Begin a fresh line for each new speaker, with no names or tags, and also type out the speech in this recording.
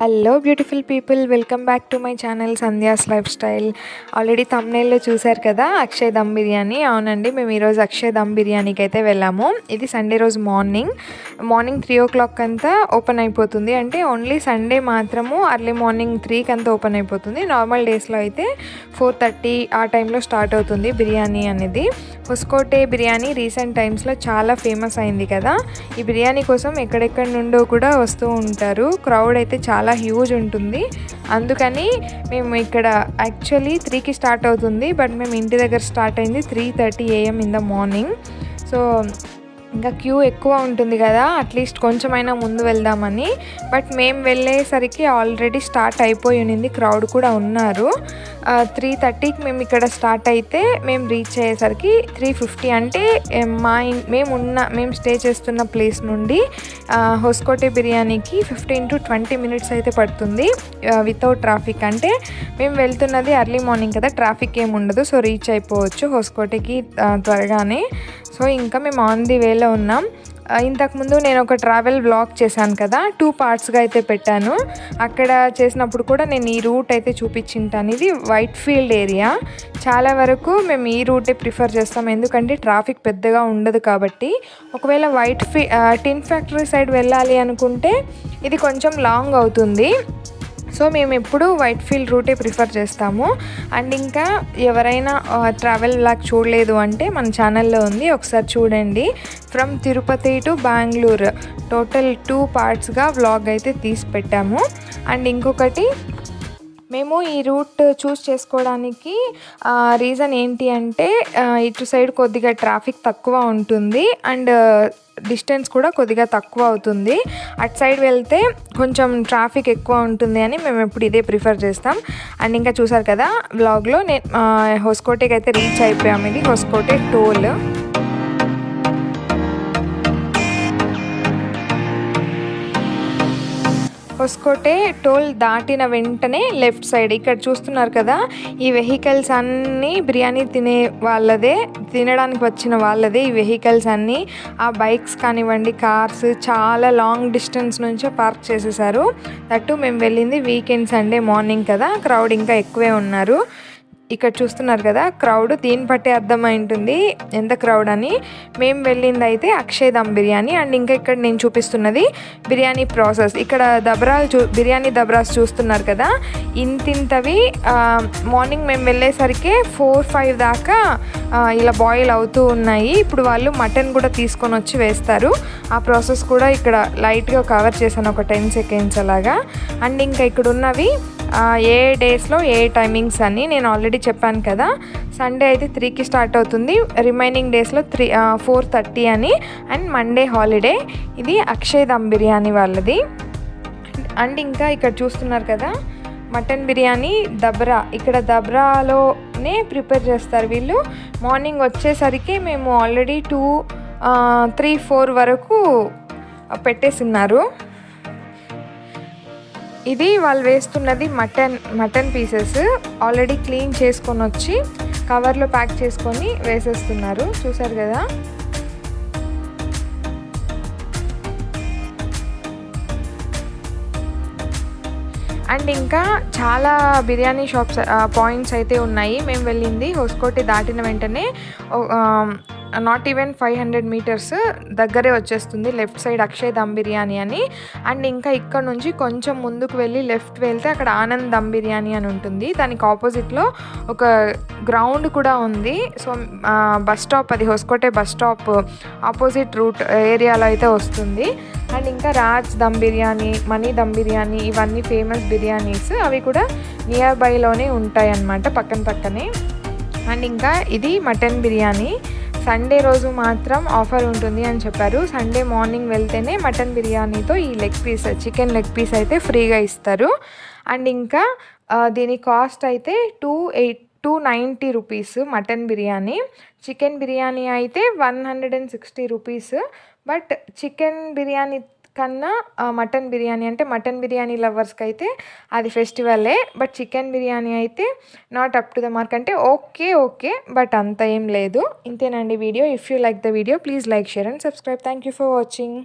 Hello beautiful people welcome back to my channel Sandhya's lifestyle already తమ్నేల్లో చూశారు కదా అక్షయ్ దమ్ బిర్యానీ అవునండి మేము ఈరోజు అక్షయ్ దమ్ బిర్యానీకి అయితే వెళ్ళాము. ఇది సండే రోజు morning morning three o'clock అంతా ఓపెన్ అయిపోతుంది. అంటే ఓన్లీ సండే మాత్రము అర్లీ మార్నింగ్ త్రీకి అంతా ఓపెన్ అయిపోతుంది. నార్మల్ డేస్లో అయితే ఫోర్ థర్టీ ఆ టైంలో స్టార్ట్ అవుతుంది బిర్యానీ అనేది. హుస్కోటే బిర్యానీ రీసెంట్ టైమ్స్లో చాలా ఫేమస్ అయింది కదా. ఈ బిర్యానీ కోసం ఎక్కడెక్కడి నుండో కూడా వస్తూ ఉంటారు. క్రౌడ్ అయితే చాలా చాలా హ్యూజ్ ఉంటుంది. అందుకని మేము ఇక్కడ యాక్చువల్లీ త్రీకి స్టార్ట్ అవుతుంది బట్ మేము ఇంటి దగ్గర స్టార్ట్ అయింది three thirty AM in the morning so ఇంకా క్యూ ఎక్కువ ఉంటుంది కదా అట్లీస్ట్ కొంచెమైనా ముందు వెళ్దామని. బట్ మేము వెళ్ళేసరికి ఆల్రెడీ స్టార్ట్ అయిపోయి ఉన్నింది క్రౌడ్ కూడా ఉన్నారు. త్రీ థర్టీకి మేము ఇక్కడ స్టార్ట్ అయితే మేము రీచ్ అయ్యేసరికి త్రీ ఫిఫ్టీ అంటే మా మేము ఉన్న మేము స్టే చేస్తున్న ప్లేస్ నుండి హోస్కోటే బిర్యానీకి ఫిఫ్టీన్ టు ట్వంటీ మినిట్స్ అయితే పడుతుంది వితౌట్ ట్రాఫిక్ అంటే మేము వెళ్తున్నది ఎర్లీ మార్నింగ్ కదా ట్రాఫిక్ ఏమి ఉండదు సో రీచ్ అయిపోవచ్చు హోస్కోటేకి త్వరగానే. సో ఇంకా మేము ఆన్ ది వేలో ఉన్నాం. ఇంతకుముందు నేను ఒక ట్రావెల్ బ్లాగ్ చేశాను కదా టూ పార్ట్స్గా అయితే పెట్టాను. అక్కడ చేసినప్పుడు కూడా నేను ఈ రూట్ అయితే చూపించింటాను. ఇది వైట్ ఫీల్డ్ ఏరియా చాలా వరకు మేము ఈ రూటే ప్రిఫర్ చేస్తాం. ఎందుకంటే ట్రాఫిక్ పెద్దగా ఉండదు కాబట్టి. ఒకవేళ Whitefield tin factory side వెళ్ళాలి అనుకుంటే ఇది కొంచెం లాంగ్ అవుతుంది. సో మేము ఎప్పుడు వైట్ ఫీల్డ్ రూటే ప్రిఫర్ చేస్తాము. అండ్ ఇంకా ఎవరైనా ట్రావెల్ బ్లాగ్ చూడలేదు అంటే మన ఛానల్లో ఉంది. ఒకసారి చూడండి. From Tirupati to Bengaluru total two పార్ట్స్గా వ్లాగ్ అయితే తీసి పెట్టాము. అండ్ ఇంకొకటి మేము ఈ రూట్ చూస్ చేసుకోవడానికి రీజన్ ఏంటి అంటే ఇటు సైడ్ కొద్దిగా ట్రాఫిక్ తక్కువ ఉంటుంది అండ్ డిస్టెన్స్ కూడా కొద్దిగా తక్కువ అవుతుంది. అటు సైడ్ వెళ్తే కొంచెం ట్రాఫిక్ ఎక్కువ ఉంటుంది అని మేము ఎప్పుడు ఇదే ప్రిఫర్ చేస్తాం. అండ్ ఇంకా చూసారు కదా బ్లాగ్లో నేను హోస్కోటేకి అయితే రీచ్ అయిపోయాము ఇది హోస్కోటే టోల్. హొస్కోటే టోల్ దాటిన వెంటనే లెఫ్ట్ సైడ్. ఇక్కడ చూస్తున్నారు కదా ఈ వెహికల్స్ అన్నీ బిర్యానీ తినే వాళ్ళదే తినడానికి వచ్చిన వాళ్ళదే ఈ వెహికల్స్ అన్నీ. ఆ బైక్స్ కానివ్వండి కార్స్ చాలా లాంగ్ డిస్టెన్స్ నుంచే పార్క్ చేసేసారు దట్టు మేము వెళ్ళింది వీకెండ్ సండే మార్నింగ్ కదా క్రౌడ్ ఇంకా ఎక్కువే ఉన్నారు. ఇక్కడ చూస్తున్నారు కదా క్రౌడ్ దీన్ని బట్టి అర్థమై ఉంటుంది ఎంత క్రౌడ్ అని? మేము వెళ్ళింది అయితే అక్షయ్ దమ్ బిర్యానీ అండ్ ఇంకా ఇక్కడ నేను చూపిస్తున్నది బిర్యానీ ప్రాసెస్. ఇక్కడ దబరాలు చూ బిర్యానీ దబరాస్ చూస్తున్నారు కదా ఇంతింతవి మార్నింగ్ మేము వెళ్ళేసరికి ఫోర్ ఫైవ్ దాకా ఇలా బాయిల్ అవుతూ ఉన్నాయి. ఇప్పుడు వాళ్ళు మటన్ కూడా తీసుకొని వచ్చి వేస్తారు. ఆ ప్రాసెస్ కూడా ఇక్కడ లైట్గా కవర్ చేశాను ఒక టెన్ సెకండ్స్ అలాగా. అండ్ ఇంకా ఇక్కడ ఉన్నవి ఏ డేస్లో ఏ టైమింగ్స్ అని నేను ఆల్రెడీ చెప్పాను కదా. సండే అయితే త్రీకి స్టార్ట్ అవుతుంది. రిమైనింగ్ డేస్లో త్రీ ఫోర్ థర్టీ అని. And Monday holiday. ఇది అక్షయ్ దమ్ బిర్యానీ వాళ్ళది. అండ్ ఇంకా ఇక్కడ చూస్తున్నారు కదా మటన్ బిర్యానీ దబ్రా. ఇక్కడ దబ్రాలోనే ప్రిపేర్ చేస్తారు వీళ్ళు. మార్నింగ్ వచ్చేసరికి మేము ఆల్రెడీ టూ త్రీ ఫోర్ వరకు పెట్టేసి ఉన్నారు ఇది వాళ్ళు వేస్తున్నది mutton mutton pieces. Already clean చేసుకొని వచ్చి కవర్లో ప్యాక్ చేసుకొని వేసేస్తున్నారు. చూసారు కదా? అండ్ ఇంకా చాలా బిర్యానీ షాప్స్ పాయింట్స్ అయితే ఉన్నాయి. మేము వెళ్ళింది హోస్కోటి దాటిన వెంటనే not even five hundred metres దగ్గరే వచ్చేస్తుంది. లెఫ్ట్ సైడ్ అక్షయ్ దమ్ బిర్యానీ అని. అండ్ ఇంకా ఇక్కడ నుంచి కొంచెం ముందుకు వెళ్ళి లెఫ్ట్ వెళ్తే అక్కడ ఆనంద్ దమ్ బిర్యానీ అని ఉంటుంది. దానికి ఆపోజిట్లో ఒక గ్రౌండ్ కూడా ఉంది. సో బస్ స్టాప్ అది Hoskote bus stop opposite route ఏరియాలో అయితే వస్తుంది. అండ్ ఇంకా రాజ్ దమ్ బిర్యానీ మనీ దమ్ బిర్యానీ ఇవన్నీ ఫేమస్ బిర్యానీస్ అవి కూడా నియర్ బైలోనే ఉంటాయి అన్నమాట పక్కన పక్కనే. అండ్ ఇంకా ఇది మటన్ బిర్యానీ. సండే రోజు మాత్రం ఆఫర్ ఉంటుంది అని చెప్పారు. సండే మార్నింగ్ వెళ్తేనే మటన్ బిర్యానీతో ఈ leg piece chicken leg piece అయితే ఫ్రీగా ఇస్తారు. అండ్ ఇంకా దీని కాస్ట్ అయితే two eight two ninety rupees mutton biryani. Chicken biryani అయితే one hundred and sixty rupees. But chicken biryani కన్నా మటన్ బిర్యానీ అంటే మటన్ బిర్యానీ లవర్స్కి అయితే అది ఫెస్టివలే బట్ చికెన్ బిర్యానీ అయితే not up to the mark అంటే ఓకే ఓకే బట్ అంత ఏం లేదు. ఇంతేనండి video. If you like the video please like share and subscribe thank you for watching